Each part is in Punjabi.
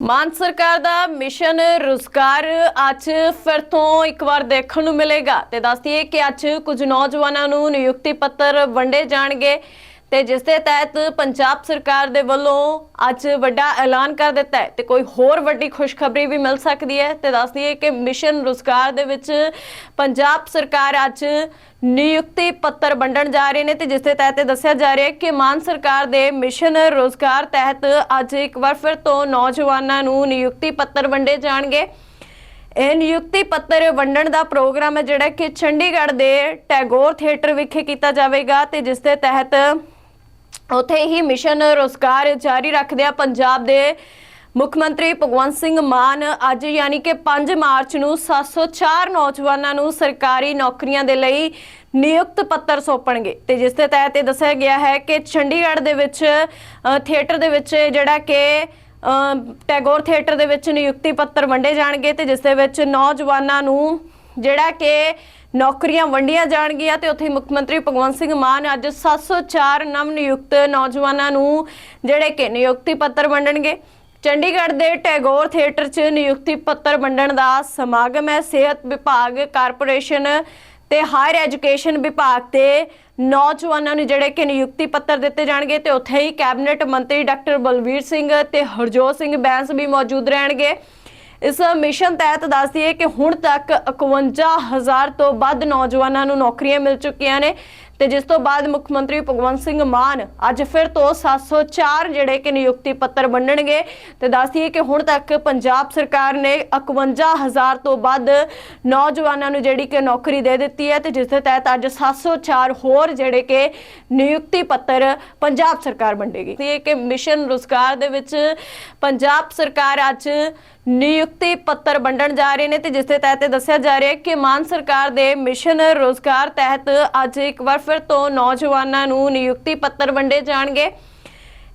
ਮਾਨ ਸਰਕਾਰ ਦਾ ਮਿਸ਼ਨ ਰੁਜ਼ਗਾਰ ਅੱਜ ਫਿਰ ਤੋਂ ਇੱਕ ਵਾਰ ਦੇਖਣ ਨੂੰ ਮਿਲੇਗਾ ਤੇ ਦੱਸਦੀਏ ਕਿ ਅੱਜ ਕੁਝ ਨੌਜਵਾਨਾਂ ਨੂੰ ਨਿਯੁਕਤੀ ਪੱਤਰ ਵੰਡੇ ਜਾਣਗੇ। ਤੇ ਜਿਸ ਦੇ ਤਹਿਤ ਪੰਜਾਬ ਸਰਕਾਰ ਦੇ ਵੱਲੋਂ ਅੱਜ ਵੱਡਾ ਐਲਾਨ ਕਰ ਦਿੱਤਾ ਹੈ ਤੇ ਕੋਈ ਹੋਰ ਵੱਡੀ ਖੁਸ਼ਖਬਰੀ ਵੀ ਮਿਲ ਸਕਦੀ ਹੈ ਤੇ ਦੱਸਦੀਏ ਕਿ ਮਿਸ਼ਨ ਰੁਜ਼ਗਾਰ ਦੇ ਵਿੱਚ ਪੰਜਾਬ ਸਰਕਾਰ ਅੱਜ ਨਿਯੁਕਤੀ ਪੱਤਰ ਵੰਡਣ ਜਾ ਰਹੇ ਨੇ ਤੇ ਜਿਸ ਦੇ ਤਹਿਤ ਇਹ ਦੱਸਿਆ ਜਾ ਰਿਹਾ ਹੈ ਕਿ ਮਾਨ ਸਰਕਾਰ ਦੇ ਮਿਸ਼ਨ ਰੋਜ਼ਗਾਰ ਤਹਿਤ ਅੱਜ ਇੱਕ ਵਾਰ ਫਿਰ ਤੋਂ ਨੌਜਵਾਨਾਂ ਨੂੰ ਨਿਯੁਕਤੀ ਪੱਤਰ ਵੰਡੇ ਜਾਣਗੇ। ਇਹ ਨਿਯੁਕਤੀ ਪੱਤਰ ਵੰਡਣ ਦਾ ਪ੍ਰੋਗਰਾਮ ਹੈ ਜਿਹੜਾ ਕਿ ਚੰਡੀਗੜ੍ਹ ਦੇ ਟੈਗੋਰ ਥੀਏਟਰ ਵਿਖੇ ਕੀਤਾ ਜਾਵੇਗਾ ਤੇ ਜਿਸ ਦੇ ਤਹਿਤ ਉੱਥੇ ਹੀ ਮਿਸ਼ਨ ਰੋਜ਼ਗਾਰ ਜਾਰੀ ਰੱਖਦਿਆਂ ਪੰਜਾਬ ਦੇ ਮੁੱਖ ਮੰਤਰੀ ਭਗਵੰਤ ਸਿੰਘ ਮਾਨ। ਅੱਜ ਯਾਨੀ ਕਿ 5 ਮਾਰਚ ਨੂੰ 704 ਨੌਜਵਾਨਾਂ ਨੂੰ ਸਰਕਾਰੀ ਨੌਕਰੀਆਂ ਦੇ ਲਈ ਨਿਯੁਕਤ ਪੱਤਰ ਸੌਂਪਣਗੇ। ਤੇ ਜਿਸ ਦੇ ਤਹਿਤ ਇਹ ਦੱਸਿਆ ਗਿਆ ਹੈ ਕਿ ਚੰਡੀਗੜ੍ਹ ਦੇ ਵਿੱਚ ਥੀਏਟਰ ਦੇ ਵਿੱਚ ਜਿਹੜਾ ਕਿ ਟੈਗੋਰ ਥੀਏਟਰ ਦੇ ਵਿੱਚ ਨਿਯੁਕਤੀ ਪੱਤਰ ਵੰਡੇ ਜਾਣਗੇ ਤੇ ਜਿਸ ਦੇ ਵਿੱਚ ਨੌਜਵਾਨਾਂ ਨੂੰ ਜਿਹੜਾ ਕਿ ਨੌਕਰੀਆਂ ਵੰਡੀਆਂ ਜਾਣਗੀਆਂ ਤੇ ਉੱਥੇ ਮੁੱਖ ਮੰਤਰੀ ਭਗਵੰਤ ਸਿੰਘ ਮਾਨ ਅੱਜ 704 ਨਵ ਨਿਯੁਕਤ ਨੌਜਵਾਨਾਂ ਨੂੰ ਜਿਹੜੇ ਕਿ ਨਿਯੁਕਤੀ ਪੱਤਰ ਵੰਡਣਗੇ। ਚੰਡੀਗੜ੍ਹ ਦੇ ਟੈਗੋਰ ਥੀਏਟਰ 'ਚ ਨਿਯੁਕਤੀ ਪੱਤਰ ਵੰਡਣ ਦਾ ਸਮਾਗਮ ਹੈ। ਸਿਹਤ ਵਿਭਾਗ, ਕਾਰਪੋਰੇਸ਼ਨ ਤੇ ਹਾਇਰ ਐਜੂਕੇਸ਼ਨ ਵਿਭਾਗ ਤੇ ਨੌਜਵਾਨਾਂ ਨੂੰ ਜਿਹੜੇ ਕਿ ਨਿਯੁਕਤੀ ਪੱਤਰ ਦਿੱਤੇ ਜਾਣਗੇ ਤੇ ਉੱਥੇ ਹੀ ਕੈਬਨਿਟ ਮੰਤਰੀ ਡਾਕਟਰ ਬਲਵੀਰ ਸਿੰਘ ਤੇ ਹਰਜੋਤ ਸਿੰਘ ਬੈਂਸ ਵੀ ਮੌਜੂਦ ਰਹਿਣਗੇ। ਇਸ ਮਿਸ਼ਨ ਤਹਿਤ ਦੱਸਦੀਏ ਕਿ ਹੁਣ ਤੱਕ 51000 ਤੋਂ ਵੱਧ ਨੌਜਵਾਨਾਂ ਨੂੰ ਨੌਕਰੀਆਂ ਮਿਲ ਚੁੱਕੀਆਂ ਨੇ। ਤੇ ਜਿਸ ਤੋਂ ਬਾਅਦ ਮੁੱਖ ਮੰਤਰੀ ਭਗਵੰਤ ਸਿੰਘ ਮਾਨ ਅੱਜ ਫਿਰ ਤੋਂ 704 ਜਿਹੜੇ ਕਿ ਨਿਯੁਕਤੀ ਪੱਤਰ ਵੰਡਣਗੇ। ਤੇ ਦੱਸਦੀਏ ਕਿ ਹੁਣ ਤੱਕ ਪੰਜਾਬ ਸਰਕਾਰ ਨੇ 51000 ਤੋਂ ਵੱਧ ਨੌਜਵਾਨਾਂ ਨੂੰ ਜਿਹੜੀ ਕਿ ਨੌਕਰੀ ਦੇ ਦਿੱਤੀ ਹੈ ਤੇ ਜਿਸ ਦੇ ਤਹਿਤ ਅੱਜ 704 ਹੋਰ ਜਿਹੜੇ ਕਿ ਨਿਯੁਕਤੀ ਪੱਤਰ ਪੰਜਾਬ ਸਰਕਾਰ ਵੰਡੇਗੀ। ਇਹ ਕਿ ਮਿਸ਼ਨ ਰੁਜ਼ਗਾਰ ਦੇ ਵਿੱਚ ਪੰਜਾਬ ਸਰਕਾਰ ਅੱਜ ਨਿਯੁਕਤੀ ਪੱਤਰ ਵੰਡਣ ਜਾ ਰਹੇ ਨੇ ਤੇ ਜਿਸ ਦੇ ਤਹਿਤ ਦੱਸਿਆ ਜਾ ਰਿਹਾ ਹੈ ਕਿ ਮਾਨ ਸਰਕਾਰ ਦੇ ਮਿਸ਼ਨ ਰੋਜ਼ਗਾਰ ਤਹਿਤ ਅੱਜ ਇੱਕ ਵਾਰ ਫਿਰ ਤੋਂ ਨੌਜਵਾਨਾਂ ਨੂੰ ਨਿਯੁਕਤੀ ਪੱਤਰ ਵੰਡੇ ਜਾਣਗੇ।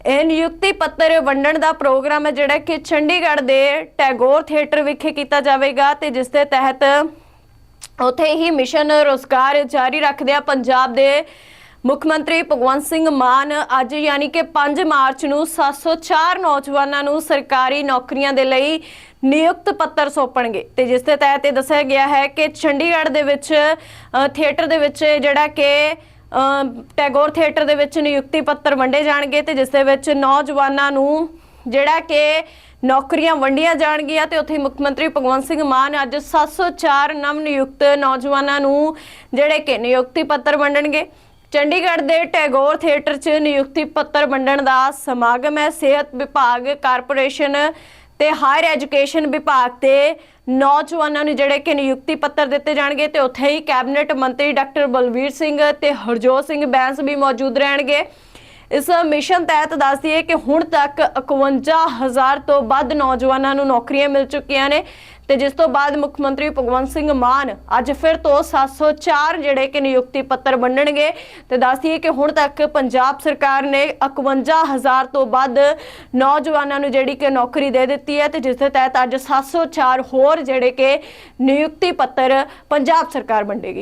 ਇਹ ਨਿਯੁਕਤੀ ਪੱਤਰ ਵੰਡਣ ਦਾ ਪ੍ਰੋਗਰਾਮ ਹੈ ਜਿਹੜਾ ਕਿ ਚੰਡੀਗੜ੍ਹ ਦੇ ਟੈਗੋਰ ਥੀਏਟਰ ਵਿਖੇ ਕੀਤਾ ਜਾਵੇਗਾ ਤੇ ਜਿਸ ਦੇ ਤਹਿਤ ਉੱਥੇ ਹੀ ਮਿਸ਼ਨ ਰੋਜ਼ਗਾਰ ਜਾਰੀ ਰੱਖਦਿਆਂ ਪੰਜਾਬ ਦੇ ਮੁੱਖ ਮੰਤਰੀ ਭਗਵੰਤ ਸਿੰਘ ਮਾਨ ਅੱਜ ਯਾਨੀ ਕਿ 5 ਮਾਰਚ ਨੂੰ 704 ਨੌਜਵਾਨਾਂ ਨੂੰ ਸਰਕਾਰੀ ਨੌਕਰੀਆਂ ਦੇ ਲਈ ਨਿਯੁਕਤ ਪੱਤਰ ਸੌਂਪਣਗੇ। ਤੇ ਜਿਸ ਦੇ ਤਹਿਤ ਇਹ ਦੱਸਿਆ ਗਿਆ ਹੈ ਕਿ ਚੰਡੀਗੜ੍ਹ ਦੇ ਵਿੱਚ ਥੀਏਟਰ ਦੇ ਵਿੱਚ ਜਿਹੜਾ ਕਿ ਟੈਗੋਰ ਥੀਏਟਰ ਦੇ ਵਿੱਚ ਨਿਯੁਕਤੀ ਪੱਤਰ ਵੰਡੇ ਜਾਣਗੇ ਤੇ ਜਿਸ ਦੇ ਵਿੱਚ ਨੌਜਵਾਨਾਂ ਨੂੰ ਜਿਹੜਾ ਕਿ ਨੌਕਰੀਆਂ ਵੰਡੀਆਂ ਜਾਣਗੀਆਂ ਤੇ ਉੱਥੇ ਮੁੱਖ ਮੰਤਰੀ ਭਗਵੰਤ ਸਿੰਘ ਮਾਨ ਅੱਜ 704 ਨਵ ਨਿਯੁਕਤ ਨੌਜਵਾਨਾਂ ਨੂੰ ਜਿਹੜੇ ਕਿ ਨਿਯੁਕਤੀ ਪੱਤਰ ਵੰਡਣਗੇ। ਚੰਡੀਗੜ੍ਹ ਦੇ ਟੈਗੋਰ ਥੀਏਟਰ 'ਚ ਨਿਯੁਕਤੀ ਪੱਤਰ ਵੰਡਣ ਦਾ ਸਮਾਗਮ ਹੈ। ਸਿਹਤ ਵਿਭਾਗ ਕਾਰਪੋਰੇਸ਼ਨ ਤੇ ਹਾਇਰ ਐਜੂਕੇਸ਼ਨ ਵਿਭਾਗ ਦੇ ਨੌਜਵਾਨਾਂ ਨੂੰ ਜਿਹੜੇ ਕਿ ਨਿਯੁਕਤੀ ਪੱਤਰ ਦਿੱਤੇ ਜਾਣਗੇ ਤੇ ਉੱਥੇ ਹੀ ਕੈਬਨਿਟ ਮੰਤਰੀ ਡਾਕਟਰ ਬਲਵੀਰ ਸਿੰਘ ਤੇ ਹਰਜੋਤ ਸਿੰਘ ਬੈਂਸ ਵੀ ਮੌਜੂਦ ਰਹਿਣਗੇ। ਇਸ ਮਿਸ਼ਨ ਤਹਿਤ ਦੱਸਦੀਏ ਕਿ ਹੁਣ ਤੱਕ 51000 ਤੋਂ ਵੱਧ ਨੌਜਵਾਨਾਂ ਨੂੰ ਨੌਕਰੀਆਂ ਮਿਲ ਚੁੱਕੀਆਂ ਨੇ ਤੇ ਜਿਸ ਤੋਂ ਬਾਅਦ ਮੁੱਖ ਮੰਤਰੀ ਭਗਵੰਤ ਸਿੰਘ ਮਾਨ ਅੱਜ ਫਿਰ ਤੋਂ 704 ਜਿਹੜੇ ਕਿ ਨਿਯੁਕਤੀ ਪੱਤਰ ਵੰਡਣਗੇ ਤੇ ਦੱਸਦੀਏ ਕਿ ਹੁਣ ਤੱਕ ਪੰਜਾਬ ਸਰਕਾਰ ਨੇ 51000 ਤੋਂ ਵੱਧ ਨੌਜਵਾਨਾਂ ਨੂੰ ਜਿਹੜੀ ਕਿ ਨੌਕਰੀ ਦੇ ਦਿੱਤੀ ਹੈ ਤੇ ਜਿਸ ਦੇ ਤਹਿਤ ਅੱਜ 704 ਹੋਰ ਜਿਹੜੇ ਕਿ ਨਿਯੁਕਤੀ ਪੱਤਰ ਪੰਜਾਬ ਸਰਕਾਰ ਵੰਡੇਗੀ।